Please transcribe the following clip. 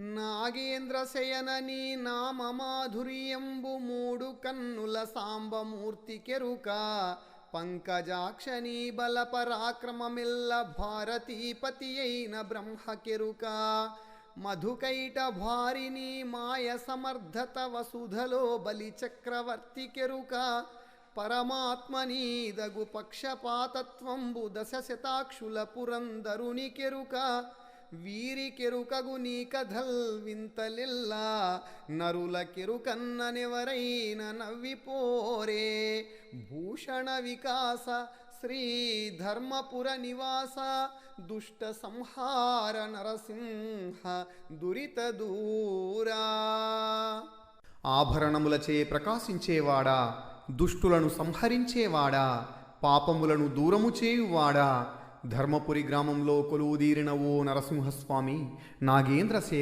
నాగేంద్ర శయనని నామ మూడు కన్నుల సాంబమూర్తి కెరుక పంకజాక్షని బల పరాక్రమమిల్ల భారతీపతి అయిన బ్రహ్మ కెరుక. మధుకైట భారిని మాయ సమర్థత వసుధలో బలి చక్రవర్తి కెరుక. పరమాత్మనీదగు పక్షపాతత్వంబు దశ శతాక్షుల పురందరుని కెరుక వీరి కెరుకగు నీ కథల్ నరుల నవ్విపోరే. భూషణ వికాస శ్రీ ధర్మపుర నివాస దుష్ట సంహార నరసింహ దురిత దూరా. ఆభరణములచే ప్రకాశించేవాడా దుష్టులను సంహరించేవాడా పాపములను దూరము చేయువాడా ధర్మపురి గ్రామంలో కొలువుదీరిన ఓ నరసింహస్వామి నాగేంద్రసేన